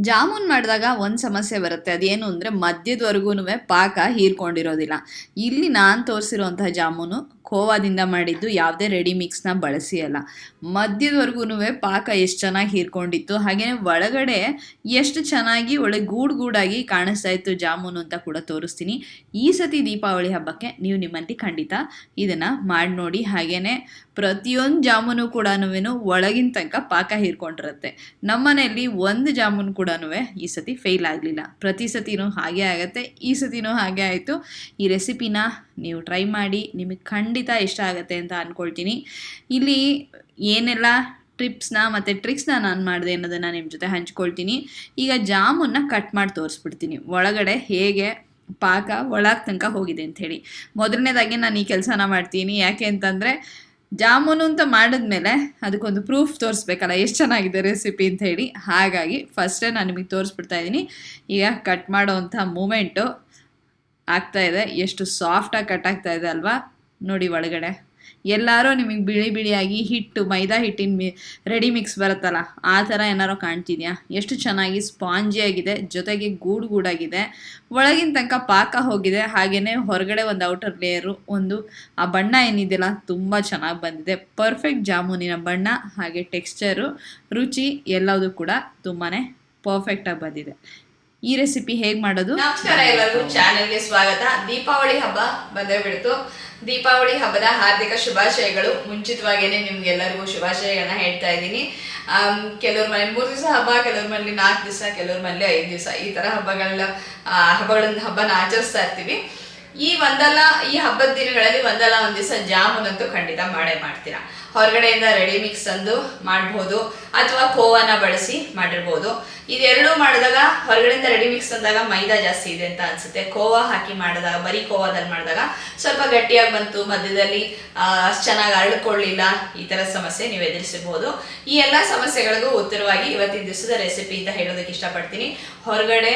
ಜಾಮೂನ್ ಮಾಡಿದಾಗ ಒಂದು ಸಮಸ್ಯೆ ಬರುತ್ತೆ. ಅದೇನು ಅಂದರೆ ಮಧ್ಯದವರೆಗೂ ಪಾಕ ಹೀರ್ಕೊಂಡಿರೋದಿಲ್ಲ. ಇಲ್ಲಿ ನಾನು ತೋರಿಸಿರುವಂತಹ ಜಾಮೂನು ಖೋವಾದಿಂದ ಮಾಡಿದ್ದು ಯಾವುದೇ ರೆಡಿ ಮಿಕ್ಸ್ನ ಬಳಸಿ ಅಲ್ಲ. ಮಧ್ಯದವರೆಗೂ ಪಾಕ ಎಷ್ಟು ಚೆನ್ನಾಗಿ ಹೀರ್ಕೊಂಡಿತ್ತು ಹಾಗೆಯೇ ಒಳಗಡೆ ಎಷ್ಟು ಚೆನ್ನಾಗಿ ಒಳ್ಳೆ ಗೂಡು ಗೂಡಾಗಿ ಕಾಣಿಸ್ತಾ ಇತ್ತು ಜಾಮೂನು ಅಂತ ಕೂಡ ತೋರಿಸ್ತೀನಿ. ಈ ಸತಿ ದೀಪಾವಳಿ ಹಬ್ಬಕ್ಕೆ ನೀವು ನಿಮ್ಮಲ್ಲಿ ಖಂಡಿತ ಇದನ್ನು ಮಾಡಿ ನೋಡಿ ಹಾಗೆಯೇ ಪ್ರತಿಯೊಂದು ಜಾಮೂನು ಕೂಡ ಒಳಗಿನ ತನಕ ಪಾಕ ಹೀರ್ಕೊಂಡಿರುತ್ತೆ. ನಮ್ಮನೆಯಲ್ಲಿ ಒಂದು ಜಾಮೂನು ಕೂಡ ಈ ಸತಿ ಫೇಲ್ ಆಗಲಿಲ್ಲ. ಪ್ರತಿ ಸತಿನೂ ಹಾಗೆ ಆಗುತ್ತೆ, ಈ ಸತಿನೂ ಹಾಗೆ ಆಯಿತು. ಈ ರೆಸಿಪಿನ ನೀವು ಟ್ರೈ ಮಾಡಿ, ನಿಮಗೆ ಖಂಡಿತ ಇಷ್ಟ ಆಗುತ್ತೆ ಅಂತ ಅಂದ್ಕೊಳ್ತೀನಿ ಇಲ್ಲಿ ಏನೆಲ್ಲ ಟ್ರಿಪ್ಸ್ನ ಮತ್ತು ಟ್ರಿಕ್ಸ್ನ ನಾನು ಮಾಡಿದೆ ಅನ್ನೋದನ್ನು ನಿಮ್ಮ ಜೊತೆ ಹಂಚ್ಕೊಳ್ತೀನಿ. ಈಗ ಜಾಮೂನ್ನ ಕಟ್ ಮಾಡಿ ತೋರಿಸ್ಬಿಡ್ತೀನಿ. ಒಳಗಡೆ ಹೇಗೆ ಪಾಕ ಒಳಗೆ ತನಕ ಹೋಗಿದೆ ಅಂಥೇಳಿ ಮೊದಲನೇದಾಗಿ ನಾನು ಈ ಕೆಲಸನ ಮಾಡ್ತೀನಿ. ಯಾಕೆ ಅಂತಂದರೆ ಜಾಮೂನು ಅಂತ ಮಾಡಿದ್ಮೇಲೆ ಅದಕ್ಕೊಂದು ಪ್ರೂಫ್ ತೋರಿಸ್ಬೇಕಲ್ಲ, ಎಷ್ಟು ಚೆನ್ನಾಗಿದೆ ರೆಸಿಪಿ ಅಂತ ಹೇಳಿ. ಹಾಗಾಗಿ ಫಸ್ಟೇ ನಾನು ನಿಮಗೆ ತೋರಿಸ್ಬಿಡ್ತಾ ಇದ್ದೀನಿ. ಈಗ ಕಟ್ ಮಾಡೋವಂಥ ಮೂಮೆಂಟು ಆಗ್ತಾ ಇದೆ. ಎಷ್ಟು ಸಾಫ್ಟಾಗಿ ಕಟ್ ಆಗ್ತಾ ಇದೆ ಅಲ್ವಾ? ನೋಡಿ ಒಳಗಡೆ. ಎಲ್ಲರೂ ನಿಮಗೆ ಬಿಳಿ ಬಿಳಿಯಾಗಿ ಹಿಟ್ಟು, ಮೈದಾ ಹಿಟ್ಟಿನ ಮಿ ರೆಡಿ ಮಿಕ್ಸ್ ಬರುತ್ತಲ್ಲ, ಆ ಥರ ಏನಾರೋ ಕಾಣ್ತಿದ್ಯಾ? ಎಷ್ಟು ಚೆನ್ನಾಗಿ ಸ್ಪಾಂಜಿಯಾಗಿದೆ ಜೊತೆಗೆ ಗೂಡು ಗೂಡಾಗಿದೆ. ಒಳಗಿನ ತನಕ ಪಾಕ ಹೋಗಿದೆ ಹಾಗೆಯೇ ಹೊರಗಡೆ ಒಂದು ಔಟರ್ ಲೇಯರು ಒಂದು, ಆ ಬಣ್ಣ ಏನಿದೆಯಲ್ಲ, ತುಂಬ ಚೆನ್ನಾಗಿ ಬಂದಿದೆ. ಪರ್ಫೆಕ್ಟ್ ಜಾಮೂನಿನ ಬಣ್ಣ, ಹಾಗೆ ಟೆಕ್ಸ್ಚರು ರುಚಿ ಎಲ್ಲದೂ ಕೂಡ ತುಂಬಾ ಪರ್ಫೆಕ್ಟಾಗಿ ಬಂದಿದೆ. ಈ ರೆಸಿಪಿ ಹೇಗೆ ಮಾಡೋದು? ನಮಸ್ಕಾರ ಎಲ್ಲರಿಗೂ ಚಾನೆಲ್ಗೆ ಸ್ವಾಗತ. ದೀಪಾವಳಿ ಹಬ್ಬ ಬಂದೇ ಬಿಡ್ತು ದೀಪಾವಳಿ ಹಬ್ಬದ ಹಾರ್ದಿಕ ಶುಭಾಶಯಗಳು. ಮುಂಚಿತವಾಗೇನೆ ನಿಮ್ಗೆಲ್ಲರಿಗೂ ಶುಭಾಶಯಗಳನ್ನ ಹೇಳ್ತಾ ಇದ್ದೀನಿ. ಕೆಲವ್ರ ಮನೆ ಮೂರು ದಿವಸ ಹಬ್ಬ, ಕೆಲವ್ರ ಮನೇಲಿ ನಾಲ್ಕು ದಿವಸ, ಕೆಲವ್ರ ಮನೇಲಿ ಐದು ದಿವಸ. ಈ ತರ ಹಬ್ಬಗಳ ಹಬ್ಬಗಳನ್ನ ಹಬ್ಬನ ಆಚರಿಸ್ತಾ ಇರ್ತೀವಿ. ಈ ಒಂದಲ್ಲ, ಈ ಹಬ್ಬದ ದಿನಗಳಲ್ಲಿ ಒಂದಲ್ಲ, ಒಂದ್ ದಿವಸ ಜಾಮೂನ್ ಅಂತೂ ಖಂಡಿತ ಮಾಡೇ ಮಾಡ್ತೀರಾ. ಹೊರಗಡೆಯಿಂದ ರೆಡಿ ಮಿಕ್ಸ್ ಅಂದು ಮಾಡ್ಬೋದು, ಅಥವಾ ಖೋವಾನ ಬಳಸಿ ಮಾಡಿರ್ಬೋದು. ಇದೆರಡೂ ಮಾಡಿದಾಗ, ಹೊರಗಡೆಯಿಂದ ರೆಡಿ ಮಿಕ್ಸ್ ಅಂದಾಗ ಮೈದಾ ಜಾಸ್ತಿ ಇದೆ ಅಂತ ಅನ್ಸುತ್ತೆ. ಕೋವಾ ಹಾಕಿ ಮಾಡಿದಾಗ, ಬರೀ ಕೋವಾದಲ್ಲಿ ಮಾಡಿದಾಗ ಸ್ವಲ್ಪ ಗಟ್ಟಿಯಾಗಿ ಬಂತು, ಮಧ್ಯದಲ್ಲಿ ಅಷ್ಟು ಚೆನ್ನಾಗಿ ಅರಳ್ಕೊಳ್ಳಿಲ್ಲ, ಈ ತರ ಸಮಸ್ಯೆ ನೀವು ಎದುರಿಸಬಹುದು. ಈ ಎಲ್ಲ ಸಮಸ್ಯೆಗಳಿಗೂ ಉತ್ತರವಾಗಿ ಇವತ್ತಿನ ದಿವಸದ ರೆಸಿಪಿ ಅಂತ ಹೇಳೋದಕ್ಕೆ ಇಷ್ಟಪಡ್ತೀನಿ. ಹೊರಗಡೆ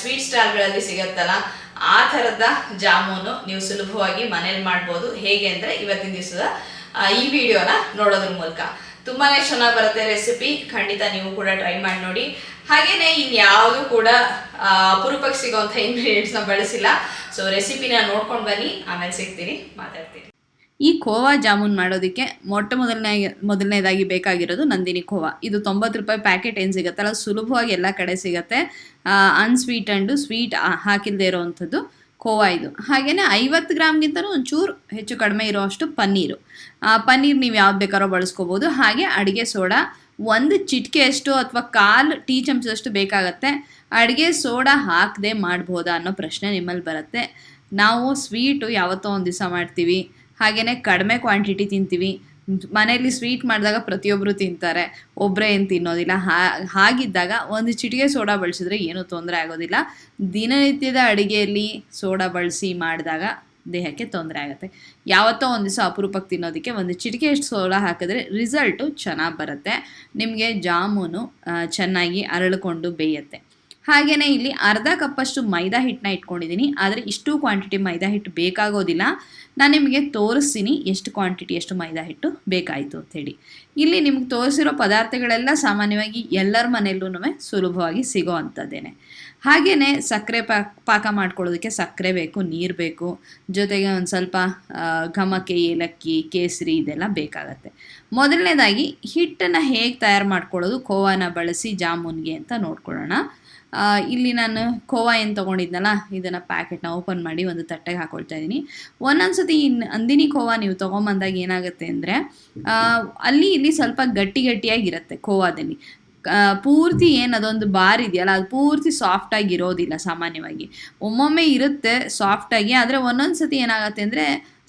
ಸ್ವೀಟ್ ಸ್ಟಾಲ್ಗಳಲ್ಲಿ ಸಿಗತ್ತಲ್ಲ ಆ ಥರದ ಜಾಮೂನು ನೀವು ಸುಲಭವಾಗಿ ಮನೇಲಿ ಮಾಡ್ಬೋದು. ಹೇಗೆ ಅಂದರೆ ಇವತ್ತಿನ ದಿವಸದ ಈ ವಿಡಿಯೋನ ನೋಡೋದ್ರ ಮೂಲಕ. ತುಂಬಾ ಚೆನ್ನಾಗಿ ಬರುತ್ತೆ ರೆಸಿಪಿ ಖಂಡಿತ ನೀವು ಕೂಡ ಟ್ರೈ ಮಾಡಿ ನೋಡಿ. ಹಾಗೇನೆ ಇನ್ಯಾವುದು ಕೂಡ ಅಪರೂಪಕ್ಕೆ ಸಿಗೋಂಥ ಇಂಗ್ರೀಡಿಯೆಂಟ್ಸ್ನ ಬಳಸಿಲ್ಲ. ಸೊ ರೆಸಿಪಿನ ನೋಡ್ಕೊಂಡು ಬನ್ನಿ. ಆಮೇಲೆ ಸಿಗ್ತೀನಿ. ಮಾತಾಡ್ತೀನಿ. ಈ ಖೋವಾ ಜಾಮೂನ್ ಮಾಡೋದಕ್ಕೆ ಮೊಟ್ಟ ಮೊದಲನೇ, ಮೊದಲನೇದಾಗಿ ಬೇಕಾಗಿರೋದು ನಂದಿನಿ ಖೋವಾ ಇದು ತೊಂಬತ್ತು ರೂಪಾಯಿ ಪ್ಯಾಕೆಟ್ ಏನು ಸಿಗುತ್ತಲ್ಲ ಸುಲಭವಾಗಿ ಎಲ್ಲ ಕಡೆ ಸಿಗುತ್ತೆ. ಅನ್ಸ್ವೀಟಂಡು, ಸ್ವೀಟ್ ಹಾಕಿಲ್ಲದೆ ಇರೋವಂಥದ್ದು ಖೋವಾ ಇದು. ಹಾಗೆಯೇ ಐವತ್ತು ಗ್ರಾಮ್ಗಿಂತಲೂ ಒಂಚೂರು ಹೆಚ್ಚು ಕಡಿಮೆ ಇರೋವಷ್ಟು ಪನ್ನೀರು. ಪನ್ನೀರ್ ನೀವು ಯಾವ್ದು ಬೇಕಾದ್ರೂ ಬಳಸ್ಕೋಬೋದು. ಹಾಗೆ ಅಡುಗೆ ಸೋಡಾ, ಒಂದು ಚಿಟಿಕೆಯಷ್ಟು ಅಥವಾ ಕಾಲು ಟೀ ಚಮಚದಷ್ಟು ಬೇಕಾಗತ್ತೆ. ಅಡುಗೆ ಸೋಡಾ ಹಾಕದೆ ಮಾಡ್ಬೋದಾ ಅನ್ನೋ ಪ್ರಶ್ನೆ ನಿಮ್ಮಲ್ಲಿ ಬರುತ್ತೆ. ನಾವು ಸ್ವೀಟು ಯಾವತ್ತೋ ಒಂದು ದಿವಸ ಮಾಡ್ತೀವಿ. ಹಾಗೆಯೇ ಕಡಿಮೆ ಕ್ವಾಂಟಿಟಿ ತಿಂತೀವಿ. ಮನೆಯಲ್ಲಿ ಸ್ವೀಟ್ ಮಾಡಿದಾಗ ಪ್ರತಿಯೊಬ್ಬರು ತಿಂತಾರೆ. ಒಬ್ಬರೇ ಏನು ತಿನ್ನೋದಿಲ್ಲ. ಹಾಗಿದ್ದಾಗ ಒಂದು ಚಿಟಿಕೆ ಸೋಡಾ ಬಳಸಿದ್ರೆ ಏನೂ ತೊಂದರೆ ಆಗೋದಿಲ್ಲ. ದಿನನಿತ್ಯದ ಅಡುಗೆಯಲ್ಲಿ ಸೋಡಾ ಬಳಸಿ ಮಾಡಿದಾಗ ದೇಹಕ್ಕೆ ತೊಂದರೆ ಆಗುತ್ತೆ. ಯಾವತ್ತೋ ಒಂದು ದಿವಸ ಅಪರೂಪಕ್ಕೆ ತಿನ್ನೋದಕ್ಕೆ ಒಂದು ಚಿಟಿಕೆಯಷ್ಟು ಸೋಡಾ ಹಾಕಿದ್ರೆ ರಿಸಲ್ಟು ಚೆನ್ನಾಗಿ ಬರುತ್ತೆ. ನಿಮಗೆ ಜಾಮೂನು ಚೆನ್ನಾಗಿ ಅರಳಿಕೊಂಡು ಬೇಯುತ್ತೆ. ಹಾಗೆಯೇ ಇಲ್ಲಿ ಅರ್ಧ ಕಪ್ಪಷ್ಟು ಮೈದಾ ಹಿಟ್ಟನ್ನ ಇಟ್ಕೊಂಡಿದ್ದೀನಿ. ಆದರೆ ಇಷ್ಟು ಕ್ವಾಂಟಿಟಿ ಮೈದಾ ಹಿಟ್ಟು ಬೇಕಾಗೋದಿಲ್ಲ. ನಾನು ನಿಮಗೆ ತೋರಿಸ್ತೀನಿ ಎಷ್ಟು ಕ್ವಾಂಟಿಟಿ ಎಷ್ಟು ಮೈದಾ ಹಿಟ್ಟು ಬೇಕಾಯಿತು ಅಂಥೇಳಿ ಇಲ್ಲಿ ನಿಮ್ಗೆ ತೋರಿಸಿರೋ ಪದಾರ್ಥಗಳೆಲ್ಲ ಸಾಮಾನ್ಯವಾಗಿ ಎಲ್ಲರ ಮನೆಯಲ್ಲೂ ಸುಲಭವಾಗಿ ಸಿಗೋ ಅಂಥದ್ದೇನೆ. ಹಾಗೆಯೇ ಸಕ್ಕರೆ ಪಾಕ ಪಾಕ ಮಾಡ್ಕೊಳ್ಳೋದಕ್ಕೆ ಸಕ್ಕರೆ ಬೇಕು, ನೀರು ಬೇಕು, ಜೊತೆಗೆ ಒಂದು ಸ್ವಲ್ಪ ಘಮಕ್ಕೆ, ಏಲಕ್ಕಿ, ಕೇಸರಿ ಇದೆಲ್ಲ ಬೇಕಾಗತ್ತೆ. ಮೊದಲನೇದಾಗಿ ಹಿಟ್ಟನ್ನು ಹೇಗೆ ತಯಾರು ಮಾಡ್ಕೊಳ್ಳೋದು ಖೋವಾನ ಬಳಸಿ ಜಾಮೂನ್ಗೆ ಅಂತ ನೋಡ್ಕೊಳ್ಳೋಣ. ಇಲ್ಲಿ ನಾನು ಕೋವಾ ಏನು ತೊಗೊಂಡಿದ್ನಲ್ಲ, ಇದನ್ನು ಪ್ಯಾಕೆಟ್ನ ಓಪನ್ ಮಾಡಿ ಒಂದು ತಟ್ಟೆಗೆ ಹಾಕೊಳ್ತಾ ಇದ್ದೀನಿ ಒಂದೊಂದ್ಸತಿ ಇನ್ನು ಅಂದಿನಿ ಕೋವಾ ನೀವು ತೊಗೊಂಬಂದಾಗ ಏನಾಗುತ್ತೆ ಅಂದರೆ ಅಲ್ಲಿ ಇಲ್ಲಿ ಸ್ವಲ್ಪ ಗಟ್ಟಿ ಗಟ್ಟಿಯಾಗಿರುತ್ತೆ ಕೋವಾದಲ್ಲಿ ಪೂರ್ತಿ ಏನು ಅದೊಂದು ಬಾರ್ ಇದೆಯಲ್ಲ, ಅದು ಪೂರ್ತಿ ಸಾಫ್ಟಾಗಿ ಇರೋದಿಲ್ಲ ಸಾಮಾನ್ಯವಾಗಿ. ಒಮ್ಮೊಮ್ಮೆ ಇರುತ್ತೆ ಸಾಫ್ಟಾಗಿ ಆದರೆ ಒಂದೊಂದು ಸತಿ ಏನಾಗುತ್ತೆ ಅಂದರೆ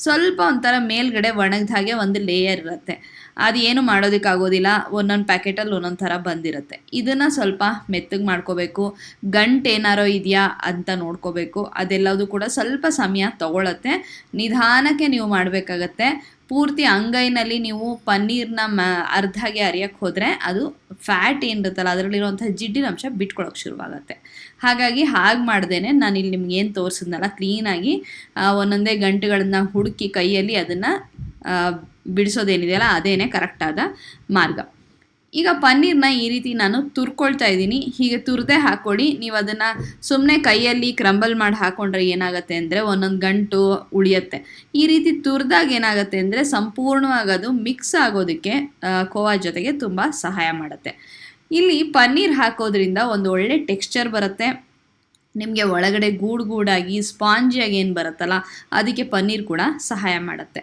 ಸ್ವಲ್ಪ ಒಂಥರ ಮೇಲ್ಗಡೆ ಒಣಗ್ದ ಹಾಗೆ ಒಂದು ಲೇಯರ್ ಇರುತ್ತೆ. ಅದು ಏನು ಮಾಡೋದಕ್ಕಾಗೋದಿಲ್ಲ. ಒಂದೊಂದು ಪ್ಯಾಕೆಟಲ್ಲಿ ಒಂದೊಂದು ಥರ ಬಂದಿರುತ್ತೆ. ಇದನ್ನು ಸ್ವಲ್ಪ ಮೆತ್ತಗೆ ಮಾಡ್ಕೋಬೇಕು. ಗಂಟು ಏನಾರೋ ಇದೆಯಾ ಅಂತ ನೋಡ್ಕೋಬೇಕು. ಅದೆಲ್ಲದೂ ಕೂಡ ಸ್ವಲ್ಪ ಸಮಯ ತಗೊಳತ್ತೆ. ನಿಧಾನಕ್ಕೆ ನೀವು ಮಾಡಬೇಕಾಗತ್ತೆ. ಪೂರ್ತಿ ಅಂಗೈನಲ್ಲಿ ನೀವು ಪನ್ನೀರ್ನ ಮ, ಅರ್ಧಾಗೆ ಅರಿಯಕ್ಕೆ ಹೋದರೆ ಅದು ಫ್ಯಾಟ್ ಏನಿರುತ್ತಲ್ಲ, ಅದರಲ್ಲಿರುವಂಥ ಜಿಡ್ಡಿನ ಅಂಶ ಬಿಟ್ಕೊಳ್ಳೋಕೆ ಶುರುವಾಗುತ್ತೆ. ಹಾಗಾಗಿ ಹಾಗೆ ಮಾಡ್ದೇನೆ ನಾನು ಇಲ್ಲಿ ನಿಮ್ಗೆ ಏನು ತೋರಿಸಿದ್ನಲ್ಲ, ಕ್ಲೀನಾಗಿ ಒಂದೊಂದೇ ಗಂಟೆಗಳನ್ನ ಹುಡುಕಿ ಕೈಯಲ್ಲಿ ಅದನ್ನು ಬಿಡಿಸೋದೇನಿದೆಯಲ್ಲ, ಅದೇನೇ ಕರೆಕ್ಟಾದ ಮಾರ್ಗ. ಈಗ ಪನ್ನೀರ್ನ ಈ ರೀತಿ ನಾನು ತುರ್ಕೊಳ್ತಾ ಇದ್ದೀನಿ. ಹೀಗೆ ತುರ್ದೆ ಹಾಕೊಳ್ಳಿ ನೀವು ಅದನ್ನು ಸುಮ್ಮನೆ ಕೈಯಲ್ಲಿ ಕ್ರಂಬಲ್ ಮಾಡಿ ಹಾಕೊಂಡ್ರೆ ಏನಾಗುತ್ತೆ ಅಂದರೆ ಒಂದೊಂದು ಗಂಟು ಉಳಿಯುತ್ತೆ. ಈ ರೀತಿ ತುರಿದಾಗ ಏನಾಗುತ್ತೆ ಅಂದರೆ ಸಂಪೂರ್ಣವಾಗಿ ಅದು ಮಿಕ್ಸ್ ಆಗೋದಕ್ಕೆ ಕೋವಾ ಜೊತೆಗೆ ತುಂಬ ಸಹಾಯ ಮಾಡುತ್ತೆ. ಇಲ್ಲಿ ಪನ್ನೀರ್ ಹಾಕೋದ್ರಿಂದ ಒಂದು ಒಳ್ಳೆ ಟೆಕ್ಸ್ಚರ್ ಬರುತ್ತೆ. ನಿಮಗೆ ಒಳಗಡೆ ಗೂಡು ಗೂಡಾಗಿ ಸ್ಪಾಂಜಿಯಾಗಿ ಏನು ಬರುತ್ತಲ್ಲ, ಅದಕ್ಕೆ ಪನ್ನೀರ್ ಕೂಡ ಸಹಾಯ ಮಾಡುತ್ತೆ.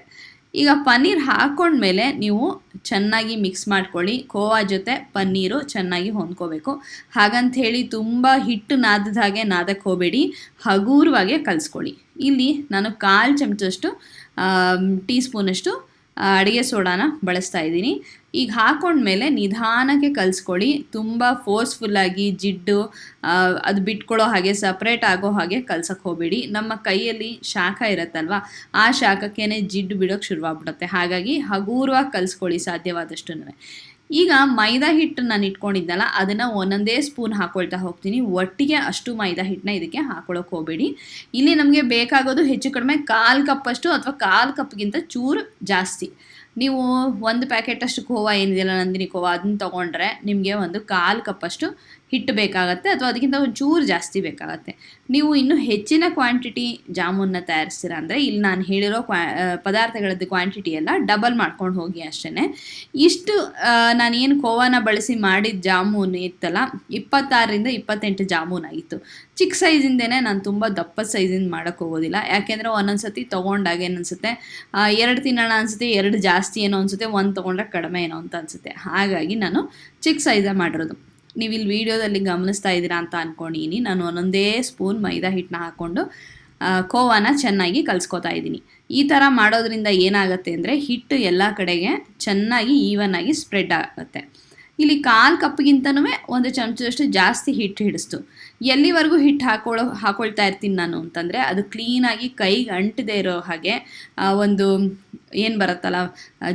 ಈಗ ಪನ್ನೀರ್ ಹಾಕೊಂಡ್ಮೇಲೆ ನೀವು ಚೆನ್ನಾಗಿ ಮಿಕ್ಸ್ ಮಾಡ್ಕೊಳ್ಳಿ. ಕೋವಾ ಜೊತೆ ಪನ್ನೀರು ಚೆನ್ನಾಗಿ ಹೊಂದ್ಕೋಬೇಕು. ಹಾಗಂತ ಹೇಳಿ ತುಂಬ ಹಿಟ್ಟು ನಾದದ ಹಾಗೆ ನಾದಕ್ಕೆ ಹೋಗಬೇಡಿ. ಹಗುರವಾಗೆ ಕಲಿಸ್ಕೊಳ್ಳಿ. ಇಲ್ಲಿ ನಾನು ಕಾಲು ಚಮಚಷ್ಟು ಟೀ ಸ್ಪೂನಷ್ಟು ಅಡುಗೆ ಸೋಡಾನ ಬಳಸ್ತಾ ಇದ್ದೀನಿ. ಈಗ ಹಾಕೊಂಡ್ಮೇಲೆ ನಿಧಾನಕ್ಕೆ ಕಲಿಸ್ಕೊಳ್ಳಿ. ತುಂಬ ಫೋರ್ಸ್ಫುಲ್ಲಾಗಿ ಜಿಡ್ಡು ಅದು ಬಿಟ್ಕೊಳ್ಳೋ ಹಾಗೆ ಸಪ್ರೇಟ್ ಆಗೋ ಹಾಗೆ ಕಲ್ಸಕ್ಕೆ ಹೋಗಬೇಡಿ. ನಮ್ಮ ಕೈಯಲ್ಲಿ ಶಾಖ ಇರುತ್ತಲ್ವ, ಆ ಶಾಖಕ್ಕೇನೆ ಜಿಡ್ಡು ಬಿಡೋಕ್ಕೆ ಶುರುವಾಗ್ಬಿಡುತ್ತೆ. ಹಾಗಾಗಿ ಹಗೂರವಾಗಿ ಕಲಿಸ್ಕೊಳ್ಳಿ ಸಾಧ್ಯವಾದಷ್ಟು ಈಗ ಮೈದಾ ಹಿಟ್ಟು ನಾನು ಇಟ್ಕೊಂಡಿದ್ದಲ್ಲ, ಅದನ್ನು ಒಂದೊಂದೇ ಸ್ಪೂನ್ ಹಾಕೊಳ್ತಾ ಹೋಗ್ತೀನಿ. ಒಟ್ಟಿಗೆ ಅಷ್ಟು ಮೈದಾ ಹಿಟ್ಟನ್ನ ಇದಕ್ಕೆ ಹಾಕೊಳ್ಳೋಕೆ ಹೋಗಬೇಡಿ. ಇಲ್ಲಿ ನಮಗೆ ಬೇಕಾಗೋದು ಹೆಚ್ಚು ಕಡಿಮೆ ಕಾಲು ಕಪ್ಪಷ್ಟು ಅಥವಾ ಕಾಲು ಕಪ್ಗಿಂತ ಚೂರು ಜಾಸ್ತಿ. ನೀವು ಒಂದು ಪ್ಯಾಕೆಟ್ ಅಷ್ಟು ಕೋವಾ ಏನಿದೆಯಲ್ಲ ನಂದಿನಿ ಕೋವಾ ಅದನ್ನ ತೊಗೊಂಡ್ರೆ ನಿಮಗೆ ಒಂದು ಕಾಲು ಕಪ್ಪಷ್ಟು ಹಿಟ್ಟು ಬೇಕಾಗತ್ತೆ ಅಥವಾ ಅದಕ್ಕಿಂತ ಒಂಚೂರು ಚೂರು ಜಾಸ್ತಿ ಬೇಕಾಗತ್ತೆ. ನೀವು ಇನ್ನೂ ಹೆಚ್ಚಿನ ಕ್ವಾಂಟಿಟಿ ಜಾಮೂನ್ನ ತಯಾರಿಸ್ತೀರ ಅಂದರೆ ಇಲ್ಲಿ ನಾನು ಹೇಳಿರೋ ಕ್ವಾ ಪದಾರ್ಥಗಳದ್ದು ಕ್ವಾಂಟಿಟಿ ಎಲ್ಲ ಡಬಲ್ ಮಾಡ್ಕೊಂಡು ಹೋಗಿ ಅಷ್ಟೇ ಇಷ್ಟು ನಾನೇನು ಕೋವಾನ ಬಳಸಿ ಮಾಡಿದ ಜಾಮೂನ್ ಇತ್ತಲ್ಲ, ಇಪ್ಪತ್ತಾರರಿಂದ ಇಪ್ಪತ್ತೆಂಟು ಜಾಮೂನ್ ಆಗಿತ್ತು. ಚಿಕ್ಕ ಸೈಜಿಂದೇನೆ ನಾನು ತುಂಬ ದಪ್ಪ ಸೈಜಿಂದ ಮಾಡೋಕ್ಕೆ ಹೋಗೋದಿಲ್ಲ. ಯಾಕೆಂದರೆ ಒಂದೊಂದು ಸತಿ ತೊಗೊಂಡಾಗ ಏನು ಎರಡು ತಿನ್ನೋಣ ಅನಿಸುತ್ತೆ, ಎರಡು ಜಾಸ್ತಿ ಏನೋ ಅನಿಸುತ್ತೆ, ಒಂದು ತೊಗೊಂಡ್ರೆ ಕಡಿಮೆ ಏನೋ ಅಂತ ಅನಿಸುತ್ತೆ. ಹಾಗಾಗಿ ನಾನು ಚಿಕ್ಕ ಸೈಜೇ ಮಾಡಿರೋದು. ನೀವು ಇಲ್ಲಿ ವಿಡಿಯೋದಲ್ಲಿ ಗಮನಿಸ್ತಾ ಇದ್ದೀರಾ ಅಂತ ಅನ್ಕೊಂಡೀನಿ ನಾನು ಒಂದೊಂದೇ ಸ್ಪೂನ್ ಮೈದಾ ಹಿಟ್ಟನ್ನ ಹಾಕ್ಕೊಂಡು ಕೋವಾನ ಚೆನ್ನಾಗಿ ಕಲಿಸ್ಕೋತಾ ಇದ್ದೀನಿ. ಈ ಥರ ಮಾಡೋದ್ರಿಂದ ಏನಾಗುತ್ತೆ ಅಂದರೆ ಹಿಟ್ಟು ಎಲ್ಲ ಕಡೆಗೆ ಚೆನ್ನಾಗಿ ಈವನ್ ಆಗಿ ಸ್ಪ್ರೆಡ್ ಆಗುತ್ತೆ. ಇಲ್ಲಿ ಕಾಲು ಕಪ್ಗಿಂತನೂ ಒಂದು ಚಮಚದಷ್ಟು ಜಾಸ್ತಿ ಹಿಟ್ಟು ಹಿಡಿಸ್ತು. ಎಲ್ಲಿವರೆಗೂ ಹಿಟ್ಟು ಹಾಕೊಳ್ಳೋ ಹಾಕೊಳ್ತಾ ಇರ್ತೀನಿ ನಾನು ಅಂತಂದರೆ ಅದು ಕ್ಲೀನಾಗಿ ಕೈಗೆ ಅಂಟದೇ ಇರೋ ಹಾಗೆ ಒಂದು ಏನು ಬರುತ್ತಲ್ಲ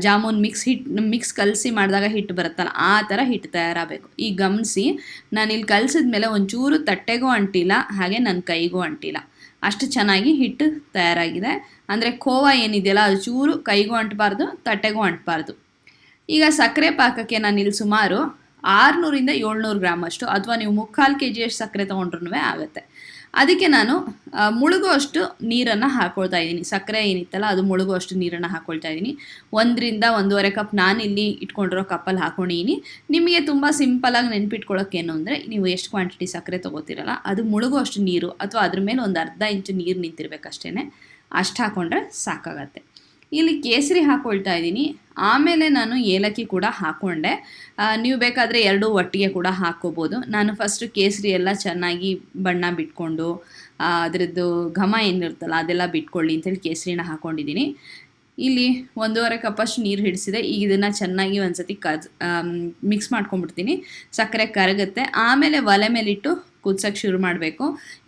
ಜಾಮೂನ್ ಮಿಕ್ಸ್ ಹಿಟ್ಟು ಮಿಕ್ಸ್ ಕಲಸಿ ಮಾಡಿದಾಗ ಹಿಟ್ಟು ಬರುತ್ತಲ್ಲ, ಆ ಥರ ಹಿಟ್ಟು ತಯಾರಾಗಬೇಕು. ಈಗ ಗಮನಿಸಿ ನಾನು ಇಲ್ಲಿ ಕಲಸಿದ ಮೇಲೆ ಒಂಚೂರು ತಟ್ಟೆಗೂ ಅಂಟಿಲ್ಲ, ಹಾಗೆ ನನ್ನ ಕೈಗೂ ಅಂಟಿಲ್ಲ. ಅಷ್ಟು ಚೆನ್ನಾಗಿ ಹಿಟ್ಟು ತಯಾರಾಗಿದೆ. ಅಂದರೆ ಖೋವಾ ಏನಿದೆಯಲ್ಲ, ಅದು ಚೂರು ಕೈಗೂ ಅಂಟಬಾರ್ದು, ತಟ್ಟೆಗೂ ಅಂಟಬಾರ್ದು. ಈಗ ಸಕ್ಕರೆ ಪಾಕಕ್ಕೆ ನಾನು ಇಲ್ಲಿ ಸುಮಾರು ಆರುನೂರಿಂದ ಏಳ್ನೂರು ಗ್ರಾಮ್ ಅಷ್ಟು, ಅಥವಾ ನೀವು ಮುಕ್ಕಾಲು ಕೆ ಜಿಯಷ್ಟು ಸಕ್ಕರೆ ತೊಗೊಂಡ್ರೂ ಆಗುತ್ತೆ. ಅದಕ್ಕೆ ನಾನು ಮುಳುಗೋ ಮುಳುಗುವಷ್ಟು ನೀರನ್ನು ಹಾಕೊಳ್ತಾ ಇದ್ದೀನಿ. ಸಕ್ಕರೆ ಏನಿತ್ತಲ್ಲ, ಅದು ಮುಳುಗುವಷ್ಟು ನೀರನ್ನು ಹಾಕೊಳ್ತಾ ಇದ್ದೀನಿ. ಒಂದರಿಂದ ಒಂದೂವರೆ ಕಪ್ ನಾನು ಇಲ್ಲಿ ಇಟ್ಕೊಂಡಿರೋ ಕಪ್ಪಲ್ಲಿ ಹಾಕೊಂಡಿದ್ದೀನಿ. ನಿಮಗೆ ತುಂಬ ಸಿಂಪಲಾಗಿ ನೆನ್ಪಿಟ್ಕೊಳ್ಳೋಕ್ಕೇನು ಅಂದರೆ, ನೀವು ಎಷ್ಟು ಕ್ವಾಂಟಿಟಿ ಸಕ್ಕರೆ ತೊಗೋತಿರಲ್ಲ, ಅದು ಮುಳುಗುವಷ್ಟು ನೀರು, ಅಥವಾ ಅದ್ರ ಮೇಲೆ ಒಂದು ಅರ್ಧ ಇಂಚು ನೀರು ನಿಂತಿರಬೇಕಷ್ಟೇ ಅಷ್ಟು ಹಾಕ್ಕೊಂಡ್ರೆ ಸಾಕಾಗತ್ತೆ. ಇಲ್ಲಿ ಕೇಸರಿ ಹಾಕೊಳ್ತಾ ಇದ್ದೀನಿ. ಆಮೇಲೆ ನಾನು ಏಲಕ್ಕಿ ಕೂಡ ಹಾಕ್ಕೊಂಡೆ ನೀವು ಬೇಕಾದರೆ ಎರಡು ಒಟ್ಟಿಗೆ ಕೂಡ ಹಾಕ್ಕೋಬೋದು ನಾನು ಫಸ್ಟು ಕೇಸರಿ ಎಲ್ಲ ಚೆನ್ನಾಗಿ ಬಣ್ಣ ಬಿಟ್ಕೊಂಡು ಅದರದ್ದು ಘಮ ಏನಿರುತ್ತಲ್ಲ ಅದೆಲ್ಲ ಬಿಟ್ಕೊಳ್ಳಿ ಅಂತೇಳಿ ಕೇಸರಿನ ಹಾಕ್ಕೊಂಡಿದ್ದೀನಿ ಇಲ್ಲಿ ಒಂದೂವರೆ ಕಪ್ಪಷ್ಟು ನೀರು ಹಿಡಿಸಿದೆ. ಈಗ ಇದನ್ನು ಚೆನ್ನಾಗಿ ಒಂದ್ಸತಿ ಕದ್ ಮಿಕ್ಸ್ ಮಾಡ್ಕೊಂಡ್ಬಿಡ್ತೀನಿ. ಸಕ್ಕರೆ ಕರಗುತ್ತೆ. ಆಮೇಲೆ ಒಲೆ ಮೇಲಿಟ್ಟು ಕುದ್ಸಕ್ಕೆ ಶುರು ಮಾಡಬೇಕು.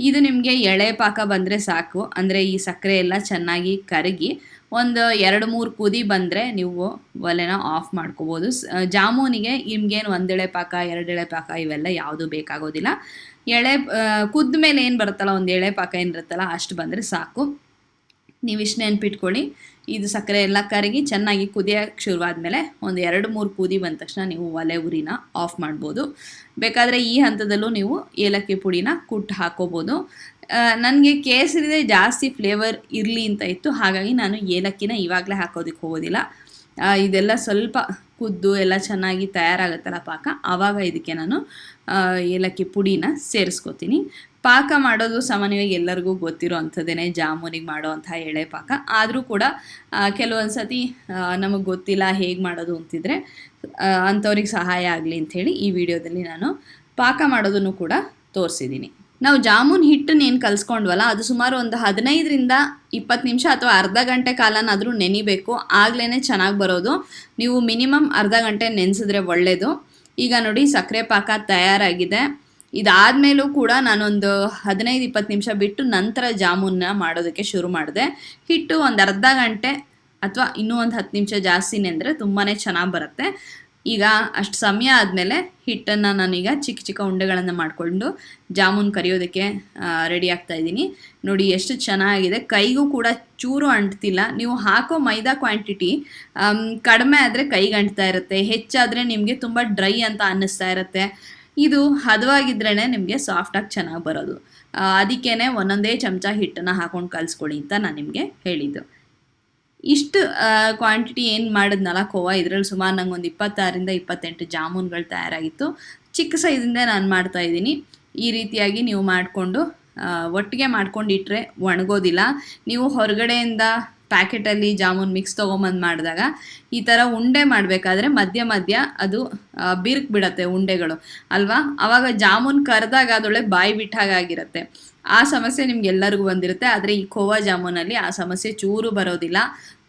ಇದು ನಿಮಗೆ ಎಳೆ ಪಾಕ ಬಂದರೆ ಸಾಕು. ಅಂದರೆ ಈ ಸಕ್ಕರೆ ಎಲ್ಲ ಚೆನ್ನಾಗಿ ಕರಗಿ ಒಂದು ಎರಡು ಮೂರು ಕುದಿ ಬಂದರೆ ನೀವು ಒಲೆನ ಆಫ್ ಮಾಡ್ಕೋಬೋದು. ಜಾಮೂನಿಗೆ ನಿಮ್ಗೇನು ಒಂದೆಳೆ ಪಾಕ, ಎರಡೆಳೆ ಪಾಕ ಇವೆಲ್ಲ ಯಾವುದು ಬೇಕಾಗೋದಿಲ್ಲ. ಎಳೆ ಕುದ್ದ ಮೇಲೆ ಏನು ಬರುತ್ತಲ್ಲ, ಒಂದು ಎಳೆ ಪಾಕ ಏನಿರುತ್ತಲ್ಲ ಅಷ್ಟು ಬಂದರೆ ಸಾಕು. ನೀವು ಇಷ್ಟು ನೆನ್ಪಿಟ್ಕೊಳ್ಳಿ. ಇದು ಸಕ್ಕರೆ ಎಲ್ಲ ಕರಗಿ ಚೆನ್ನಾಗಿ ಕುದಿಯೋಕ್ಕೆ ಶುರುವಾದ್ಮೇಲೆ ಒಂದು ಎರಡು ಮೂರು ಕುದಿ ಬಂದ ತಕ್ಷಣ ನೀವು ಒಲೆ ಉರಿನ ಆಫ್ ಮಾಡ್ಬೋದು. ಬೇಕಾದರೆ ಈ ಹಂತದಲ್ಲೂ ನೀವು ಏಲಕ್ಕಿ ಪುಡಿನ ಕುಟ್ಟು ಹಾಕೋಬೋದು. ನನಗೆ ಕೇಸರಿದೆ ಜಾಸ್ತಿ ಫ್ಲೇವರ್ ಇರಲಿ ಅಂತ ಇತ್ತು. ಹಾಗಾಗಿ ನಾನು ಏಲಕ್ಕಿನ ಇವಾಗಲೇ ಹಾಕೋದಕ್ಕೆ ಹೋಗೋದಿಲ್ಲ. ಇದೆಲ್ಲ ಸ್ವಲ್ಪ ಕುದ್ದು ಎಲ್ಲ ಚೆನ್ನಾಗಿ ತಯಾರಾಗುತ್ತಲ್ಲ ಪಾಕ. ಆವಾಗ ಇದಕ್ಕೆ ನಾನು ಏಲಕ್ಕಿ ಪುಡಿನ ಸೇರಿಸ್ಕೋತೀನಿ. ಪಾಕ ಮಾಡೋದು ಸಾಮಾನ್ಯವಾಗಿ ಎಲ್ಲರಿಗೂ ಗೊತ್ತಿರೋ ಅಂಥದ್ದೇನೆ, ಜಾಮೂನಿಗೆ ಮಾಡೋ ಅಂಥ ಎಳೆ ಪಾಕ. ಆದರೂ ಕೂಡ ಕೆಲವೊಂದು ಸತಿ ನಮಗೆ ಗೊತ್ತಿಲ್ಲ ಹೇಗೆ ಮಾಡೋದು ಅಂತಿದ್ರೆ ಅಂಥವ್ರಿಗೆ ಸಹಾಯ ಆಗಲಿ ಅಂಥೇಳಿ ಈ ವಿಡಿಯೋದಲ್ಲಿ ನಾನು ಪಾಕ ಮಾಡೋದನ್ನು ಕೂಡ ತೋರಿಸಿದ್ದೀನಿ. ನಾವು ಜಾಮೂನ್ ಹಿಟ್ಟನ್ನ ಏನು ಕಲಿಸ್ಕೊಂಡ್ವಲ್ಲ, ಅದು ಸುಮಾರು ಒಂದು ಹದಿನೈದರಿಂದ ಇಪ್ಪತ್ತು ನಿಮಿಷ ಅಥವಾ ಅರ್ಧ ಗಂಟೆ ಕಾಲನಾದರೂ ನೆನಿಬೇಕು ಆಗಲೇ ಚೆನ್ನಾಗಿ ಬರೋದು. ನೀವು ಮಿನಿಮಮ್ ಅರ್ಧ ಗಂಟೆ ನೆನೆಸಿದ್ರೆ ಒಳ್ಳೆಯದು ಈಗ ನೋಡಿ ಸಕ್ಕರೆ ಪಾಕ ತಯಾರಾಗಿದೆ. ಇದಾದಮೇಲೂ ಕೂಡ ನಾನೊಂದು ಹದಿನೈದು, ಇಪ್ಪತ್ತು ನಿಮಿಷ ಬಿಟ್ಟು ನಂತರ ಜಾಮೂನ್ನ ಮಾಡೋದಕ್ಕೆ ಶುರು ಮಾಡಿದೆ. ಹಿಟ್ಟು ಒಂದು ಅರ್ಧ ಗಂಟೆ ಅಥವಾ ಇನ್ನೂ ಒಂದು ಹತ್ತು ನಿಮಿಷ ಜಾಸ್ತಿ ನೆಂದರೆ ತುಂಬಾ ಚೆನ್ನಾಗಿ ಬರುತ್ತೆ. ಈಗ ಅಷ್ಟು ಸಮಯ ಆದಮೇಲೆ ಹಿಟ್ಟನ್ನು ನಾನೀಗ ಚಿಕ್ಕ ಚಿಕ್ಕ ಉಂಡೆಗಳನ್ನು ಮಾಡಿಕೊಂಡು ಜಾಮೂನ್ ಕರಿಯೋದಕ್ಕೆ ರೆಡಿ ಆಗ್ತಾ ಇದ್ದೀನಿ. ನೋಡಿ ಎಷ್ಟು ಚೆನ್ನಾಗಿದೆ. ಕೈಗೂ ಕೂಡ ಚೂರು ಅಂಟ್ತಿಲ್ಲ. ನೀವು ಹಾಕೋ ಮೈದಾ ಕ್ವಾಂಟಿಟಿ ಕಡಿಮೆ ಆದರೆ ಕೈಗೆ ಅಂಟ್ತಾ ಇರುತ್ತೆ. ಹೆಚ್ಚಾದರೆ ನಿಮಗೆ ತುಂಬ ಡ್ರೈ ಅಂತ ಅನ್ನಿಸ್ತಾ ಇರುತ್ತೆ. ಇದು ಹದವಾಗಿದ್ರೇ ನಿಮಗೆ ಸಾಫ್ಟಾಗಿ ಚೆನ್ನಾಗಿ ಬರೋದು. ಅದಕ್ಕೇ ಒಂದೊಂದೇ ಚಮಚ ಹಿಟ್ಟನ್ನು ಹಾಕೊಂಡು ಕಲಿಸ್ಕೊಡಿ ಅಂತ ನಾನು ನಿಮಗೆ ಹೇಳಿದ್ದು. ಇಷ್ಟು ಕ್ವಾಂಟಿಟಿ ಏನು ಮಾಡಿದ್ನಲ್ಲ ಕೋವಾ ಇದರಲ್ಲಿ ಸುಮಾರು ನಂಗೆ ಒಂದು ಇಪ್ಪತ್ತಾರಿಂದ ಇಪ್ಪತ್ತೆಂಟು ಜಾಮೂನ್ಗಳು ತಯಾರಾಗಿತ್ತು. ಚಿಕ್ಕ ಸೈಜಿಂದ ನಾನು ಮಾಡ್ತಾ ಇದ್ದೀನಿ. ಈ ರೀತಿಯಾಗಿ ನೀವು ಮಾಡಿಕೊಂಡು ಒಟ್ಟಿಗೆ ಮಾಡ್ಕೊಂಡು ಇಟ್ಟರೆ ಒಣಗೋದಿಲ್ಲ. ನೀವು ಹೊರಗಡೆಯಿಂದ ಪ್ಯಾಕೆಟಲ್ಲಿ ಜಾಮೂನ್ ಮಿಕ್ಸ್ ತೊಗೊಂಬಂದು ಮಾಡಿದಾಗ ಈ ಥರ ಉಂಡೆ ಮಾಡಬೇಕಾದ್ರೆ ಮಧ್ಯ ಮಧ್ಯ ಅದು ಬಿರುಕು ಬಿಡತ್ತೆ ಉಂಡೆಗಳು, ಅಲ್ವಾ? ಆವಾಗ ಜಾಮೂನ್ ಕರೆದಾಗ ಅದೊಳ್ಳೆ ಬಾಯಿ ಬಿಟ್ಟಾಗಿರುತ್ತೆ ಆ ಸಮಸ್ಯೆ ನಿಮ್ಗೆಲ್ಲರಿಗೂ ಬಂದಿರುತ್ತೆ, ಆದರೆ ಈ ಖೋವಾ ಜಾಮೂನಲ್ಲಿ ಆ ಸಮಸ್ಯೆ ಚೂರು ಬರೋದಿಲ್ಲ.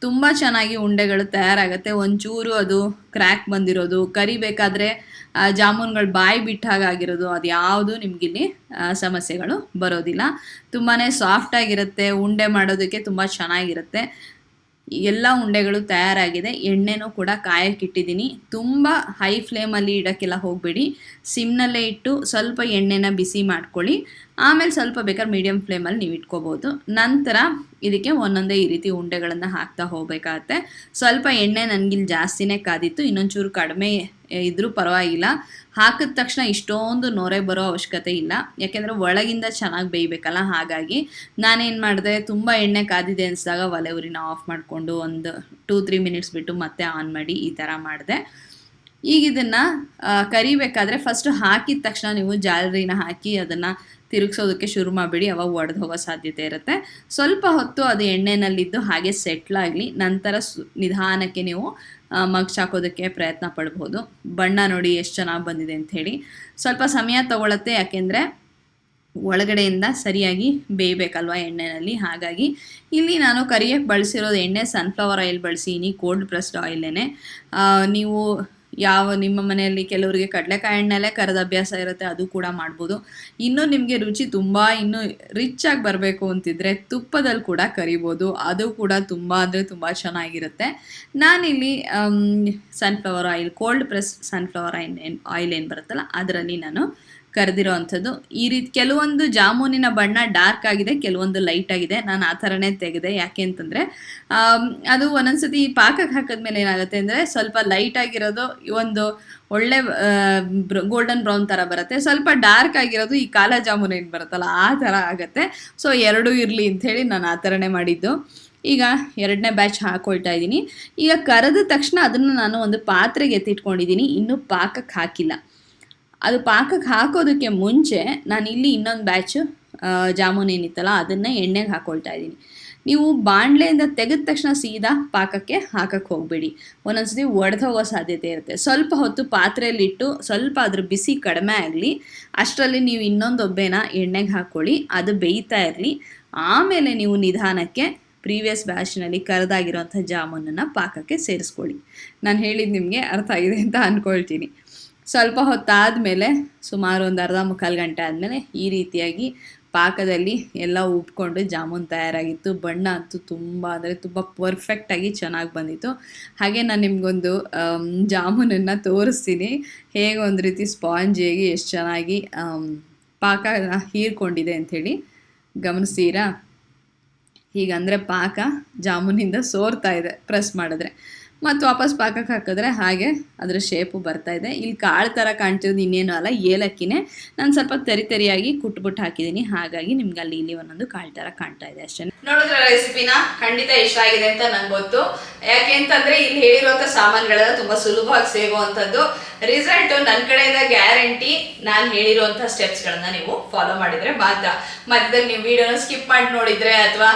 ತುಂಬ ಚೆನ್ನಾಗಿ ಉಂಡೆಗಳು ತಯಾರಾಗುತ್ತೆ. ಒಂಚೂರು ಅದು ಕ್ರ್ಯಾಕ್ ಬಂದಿರೋದು. ಕರಿಬೇಕಾದ್ರೆ ಜಾಮೂನ್ಗಳು ಬಾಯಿ ಬಿಟ್ಟಾಗಿರೋದು ಅದು ಯಾವುದು ನಿಮಗಿಲ್ಲಿ ಸಮಸ್ಯೆಗಳು ಬರೋದಿಲ್ಲ. ತುಂಬಾ ಸಾಫ್ಟಾಗಿರುತ್ತೆ ಉಂಡೆ ಮಾಡೋದಕ್ಕೆ ತುಂಬ ಚೆನ್ನಾಗಿರುತ್ತೆ. ಎಲ್ಲ ಉಂಡೆಗಳು ತಯಾರಾಗಿದೆ. ಎಣ್ಣೆನೂ ಕೂಡ ಕಾಯಕ್ಕಿಟ್ಟಿದ್ದೀನಿ ತುಂಬ ಹೈ ಫ್ಲೇಮಲ್ಲಿ ಇಡೋಕ್ಕೆಲ್ಲ ಹೋಗಬೇಡಿ. ಸಿಮ್ನಲ್ಲೇ ಇಟ್ಟು ಸ್ವಲ್ಪ ಎಣ್ಣೆನ ಬಿಸಿ ಮಾಡ್ಕೊಳ್ಳಿ. ಆಮೇಲೆ ಸ್ವಲ್ಪ ಬೇಕಾದ್ರೆ ಮೀಡಿಯಮ್ ಫ್ಲೇಮಲ್ಲಿ ನೀವು ಇಟ್ಕೋಬೋದು. ನಂತರ ಇದಕ್ಕೆ ಒಂದೊಂದೇ ಈ ರೀತಿ ಉಂಡೆಗಳನ್ನು ಹಾಕ್ತಾ ಹೋಗಬೇಕಾಗತ್ತೆ. ಸ್ವಲ್ಪ ಎಣ್ಣೆ ನನಗಿಲ್ಲಿ ಜಾಸ್ತಿನೇ ಕಾದಿತ್ತು. ಇನ್ನೊಂಚೂರು ಕಡಿಮೆ ಇದ್ರೂ ಪರವಾಗಿಲ್ಲ. ಹಾಕಿದ ತಕ್ಷಣ ಇಷ್ಟೊಂದು ನೊರೆ ಬರೋ ಅವಶ್ಯಕತೆ ಇಲ್ಲ. ಯಾಕೆಂದರೆ ಒಳಗಿಂದ ಚೆನ್ನಾಗಿ ಬೇಯಬೇಕಲ್ಲ, ಹಾಗಾಗಿ ನಾನೇನು ಮಾಡಿದೆ, ತುಂಬ ಎಣ್ಣೆ ಕಾದಿದೆ ಅನಿಸಿದಾಗ ಒಲೆ ಉರಿನ ಆಫ್ ಮಾಡಿಕೊಂಡು ಒಂದು ಟೂ ತ್ರೀ ಮಿನಿಟ್ಸ್ ಬಿಟ್ಟು ಮತ್ತೆ ಆನ್ ಮಾಡಿ ಈ ಥರ ಮಾಡಿದೆ. ಈಗ ಇದನ್ನು ಕರಿಬೇಕಾದ್ರೆ ಫಸ್ಟ್ ಹಾಕಿದ ತಕ್ಷಣ ನೀವು ಜಾಲರಿನ ಹಾಕಿ ಅದನ್ನು ತಿರುಗಿಸೋದಕ್ಕೆ ಶುರು ಮಾಡಿಬಿಡಿ. ಅವಾಗ ಒಡೆದು ಹೋಗೋ ಸಾಧ್ಯತೆ ಇರುತ್ತೆ. ಸ್ವಲ್ಪ ಹೊತ್ತು ಅದು ಎಣ್ಣೆನಲ್ಲಿದ್ದು ಹಾಗೆ ಸೆಟ್ಲಾಗಲಿ ನಂತರ ಸು, ನಿಧಾನಕ್ಕೆ ನೀವು ಆ, ಮಗ್ಚಾಕೋದಕ್ಕೆ ಪ್ರಯತ್ನ ಪಡ್ಬೋದು. ಬಣ್ಣ ನೋಡಿ ಎಷ್ಟು ಚೆನ್ನಾಗಿ ಬಂದಿದೆ ಅಂತ ಹೇಳಿ. ಸ್ವಲ್ಪ ಸಮಯ ತಗೊಳತ್ತೆ ಯಾಕೆಂದರೆ ಒಳಗಡೆಯಿಂದ ಸರಿಯಾಗಿ ಬೇಯಬೇಕಲ್ವ ಎಣ್ಣೆಯಲ್ಲಿ ಹಾಗಾಗಿ ಇಲ್ಲಿ ನಾನು ಕರಿಯಕ್ಕೆ ಬಳಸಿರೋದು ಎಣ್ಣೆ ಸನ್ಫ್ಲವರ್ ಆಯಿಲ್ ಬಳಸಿ ಬಳಸೀನಿ ಕೋಲ್ಡ್ ಪ್ರೆಸ್ಡ್ ಆಯಿಲೇನೆ ನೀವು ಯಾವ ನಿಮ್ಮ ಮನೆಯಲ್ಲಿ ಕೆಲವರಿಗೆ ಕಡಲೆಕಾಯಿ ಎಣ್ಣೆಲೆ ಕರೆದ ಅಭ್ಯಾಸ ಇರುತ್ತೆ, ಅದು ಕೂಡ ಮಾಡ್ಬೋದು. ಇನ್ನೂ ನಿಮಗೆ ರುಚಿ ತುಂಬ ಇನ್ನೂ ರಿಚ್ ಆಗಿ ಬರಬೇಕು ಅಂತಿದ್ರೆ ತುಪ್ಪದಲ್ಲಿ ಕೂಡ ಕರಿಬೋದು. ಅದು ಕೂಡ ತುಂಬ ಅಂದರೆ ತುಂಬ ಚೆನ್ನಾಗಿರುತ್ತೆ. ನಾನಿಲ್ಲಿ sunflower oil cold press sunflower oil oil ಏನು ಬರುತ್ತಲ್ಲ, ಅದರಲ್ಲಿ ನಾನು ಕರೆದಿರೋ ಅಂಥದ್ದು ಈ ರೀತಿ ಕೆಲವೊಂದು ಜಾಮೂನಿನ ಬಣ್ಣ ಡಾರ್ಕ್ ಆಗಿದೆ, ಕೆಲವೊಂದು ಲೈಟ್ ಆಗಿದೆ. ನಾನು ಆ ಥರನೇ ತೆಗೆದೆ. ಯಾಕೆ ಅಂತಂದರೆ ಅದು ಒಂದೊಂದ್ಸತಿ ಪಾಕಕ್ಕೆ ಹಾಕಿದ್ಮೇಲೆ ಏನಾಗುತ್ತೆ ಅಂದರೆ ಸ್ವಲ್ಪ ಲೈಟ್ ಆಗಿರೋದು ಒಂದು ಒಳ್ಳೆ ಗೋಲ್ಡನ್ ಬ್ರೌನ್ ಥರ ಬರುತ್ತೆ. ಸ್ವಲ್ಪ ಡಾರ್ಕ್ ಆಗಿರೋದು ಈ ಕಾಲ ಜಾಮೂನ್ ಏನು ಬರುತ್ತಲ್ಲ, ಆ ಥರ ಆಗುತ್ತೆ. ಸೊ ಎರಡೂ ಇರಲಿ ಅಂಥೇಳಿ ನಾನು ಆ ಥರನೇ ಮಾಡಿದ್ದು. ಈಗ ಎರಡನೇ ಬ್ಯಾಚ್ ಹಾಕೊಳ್ತಾ ಇದ್ದೀನಿ. ಈಗ ಕರೆದ ತಕ್ಷಣ ಅದನ್ನು ನಾನು ಒಂದು ಪಾತ್ರೆಗೆ ಎತ್ತಿಟ್ಕೊಂಡಿದ್ದೀನಿ. ಇನ್ನೂ ಪಾಕಕ್ಕೆ ಹಾಕಿಲ್ಲ. ಅದು ಪಾಕಕ್ಕೆ ಹಾಕೋದಕ್ಕೆ ಮುಂಚೆ ನಾನು ಇಲ್ಲಿ ಇನ್ನೊಂದು ಬ್ಯಾಚು ಜಾಮೂನ್ ಏನಿತ್ತಲ್ಲ, ಅದನ್ನು ಎಣ್ಣೆಗೆ ಹಾಕೊಳ್ತಾ ಇದ್ದೀನಿ. ನೀವು ಬಾಣಲೆಯಿಂದ ತೆಗೆದ ತಕ್ಷಣ ಸೀದಾ ಪಾಕಕ್ಕೆ ಹಾಕಕ್ಕೆ ಹೋಗಬೇಡಿ. ಒಂದೊಂದ್ಸತಿ ಒಡೆದು ಹೋಗೋ ಸಾಧ್ಯತೆ ಇರುತ್ತೆ. ಸ್ವಲ್ಪ ಹೊತ್ತು ಪಾತ್ರೆಯಲ್ಲಿಟ್ಟು ಸ್ವಲ್ಪ ಅದ್ರ ಬಿಸಿ ಕಡಿಮೆ ಆಗಲಿ, ಅಷ್ಟರಲ್ಲಿ ನೀವು ಇನ್ನೊಂದು ಒಬ್ಬೆನ ಎಣ್ಣೆಗೆ ಹಾಕ್ಕೊಳ್ಳಿ, ಅದು ಬೇಯ್ತಾ ಇರಲಿ. ಆಮೇಲೆ ನೀವು ನಿಧಾನಕ್ಕೆ ಪ್ರೀವಿಯಸ್ ಬ್ಯಾಚ್ನಲ್ಲಿ ಕರೆದಾಗಿರೋಂಥ ಜಾಮೂನನ್ನು ಪಾಕಕ್ಕೆ ಸೇರಿಸ್ಕೊಳ್ಳಿ. ನಾನು ಹೇಳಿದ್ದು ನಿಮಗೆ ಅರ್ಥ ಆಗಿದೆ ಅಂತ ಅಂದ್ಕೊಳ್ತೀನಿ. ಸ್ವಲ್ಪ ಹೊತ್ತಾದಮೇಲೆ ಸುಮಾರು ಒಂದು ಅರ್ಧ ಮುಕ್ಕಾಲು ಗಂಟೆ ಆದಮೇಲೆ ಈ ರೀತಿಯಾಗಿ ಪಾಕದಲ್ಲಿ ಎಲ್ಲ ಉಪ್ಕೊಂಡು ಜಾಮೂನ್ ತಯಾರಾಗಿತ್ತು. ಬಣ್ಣ ಅಂತೂ ತುಂಬ ಅಂದರೆ ತುಂಬ ಪರ್ಫೆಕ್ಟಾಗಿ ಚೆನ್ನಾಗಿ ಬಂದಿತ್ತು. ಹಾಗೆ ನಾನು ನಿಮಗೊಂದು ಜಾಮೂನನ್ನು ತೋರಿಸ್ತೀನಿ. ಹೇಗೆ ಒಂದು ರೀತಿ ಸ್ಪಾಂಜಿಯಾಗಿ ಎಷ್ಟು ಚೆನ್ನಾಗಿ ಪಾಕ ಹೀರ್ಕೊಂಡಿದೆ ಅಂಥೇಳಿ ಗಮನಿಸ್ತೀರಾ? ಹೀಗಂದರೆ ಪಾಕ ಜಾಮೂನಿಂದ ಸೋರ್ತಾ ಇದೆ ಪ್ರೆಸ್ ಮಾಡಿದ್ರೆ. ಮತ್ತು ವಾಪಸ್ ಪಾಕಕ್ಕೆ ಹಾಕಿದ್ರೆ ಹಾಗೆ ಅದರ ಶೇಪು ಬರ್ತಾ ಇದೆ. ಇಲ್ಲಿ ಕಾಳು ಥರ ಕಾಣ್ತಿರೋದು ಇನ್ನೇನು ಅಲ್ಲ, ಏಲಕ್ಕಿನೇ. ನಾನು ಸ್ವಲ್ಪ ತರಿ ತರಿಯಾಗಿ ಕುಟ್ಬಿಟ್ಟು ಹಾಕಿದ್ದೀನಿ ಹಾಗಾಗಿ ನಿಮ್ಗೆ ಅಲ್ಲಿ ಇಲ್ಲಿ ಒಂದೊಂದು ಕಾಳು ಥರ ಕಾಣ್ತಾ ಇದೆ ಅಷ್ಟೇ. ನೋಡಿದ್ರೆ ರೆಸಿಪಿನ? ಖಂಡಿತ ಇಷ್ಟ ಆಗಿದೆ ಅಂತ ನಂಗೆ ಗೊತ್ತು. ಯಾಕೆ ಅಂತಂದ್ರೆ ಇಲ್ಲಿ ಹೇಳಿರುವಂಥ ಸಾಮಾನುಗಳೆಲ್ಲ ತುಂಬಾ ಸುಲಭವಾಗಿ ಸೇಗುವಂಥದ್ದು ರಿಸಲ್ಟ್ ನನ್ನ ಕಡೆಯಿಂದ ಗ್ಯಾರಂಟಿ ನಾನು ಹೇಳಿರುವಂಥ ಸ್ಟೆಪ್ಸ್ ಗಳನ್ನ ನೀವು ಫಾಲೋ ಮಾಡಿದ್ರೆ ಮಾತ್ರ ಮಧ್ಯದಲ್ಲಿ ನೀವು ವಿಡಿಯೋನ ಸ್ಕಿಪ್ ಮಾಡಿ ನೋಡಿದ್ರೆ ಅಥವಾ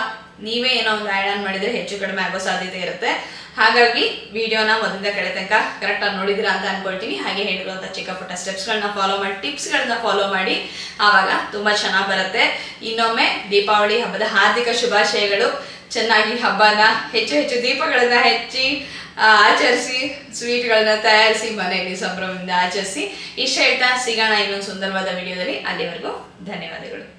ನೀವೇ ಏನೋ ಒಂದು ಆ್ಯಡ್ ಆನ್ ಮಾಡಿದ್ರೆ ಹೆಚ್ಚು ಕಡಿಮೆ ಆಗೋ ಸಾಧ್ಯತೆ ಇರುತ್ತೆ. ಹಾಗಾಗಿ ವಿಡಿಯೋನ ಮೊದಲಿಂದ ಕಡೆ ತನಕ ಕರೆಕ್ಟಾಗಿ ನೋಡಿದಿರಾ ಅಂತ ಅನ್ಕೊಳ್ತೀನಿ. ಹಾಗೆ ಹೇಳಿರುವಂಥ ಚಿಕ್ಕ ಪುಟ್ಟ ಸ್ಟೆಪ್ಸ್ಗಳನ್ನ ಫಾಲೋ ಮಾಡಿ ಟಿಪ್ಸ್ಗಳನ್ನ ಫಾಲೋ ಮಾಡಿ. ಆವಾಗ ತುಂಬ ಚೆನ್ನಾಗಿ ಬರುತ್ತೆ. ಇನ್ನೊಮ್ಮೆ ದೀಪಾವಳಿ ಹಬ್ಬದ ಹಾರ್ದಿಕ ಶುಭಾಶಯಗಳು. ಚೆನ್ನಾಗಿ ಹಬ್ಬನ ಹೆಚ್ಚು ಹೆಚ್ಚು ದೀಪಗಳನ್ನ ಹೆಚ್ಚಿ ಆಚರಿಸಿ ಸ್ವೀಟ್ಗಳನ್ನ ತಯಾರಿಸಿ, ಮನೆಯಲ್ಲಿ ಸಂಭ್ರಮದಿಂದ ಆಚರಿಸಿ. ಇಷ್ಟ ಹೇಳ್ತಾ ಸಿಗೋಣ ಇನ್ನೊಂದು ಸುಂದರವಾದ ವಿಡಿಯೋದಲ್ಲಿ. ಅಲ್ಲಿವರೆಗೂ ಧನ್ಯವಾದಗಳು.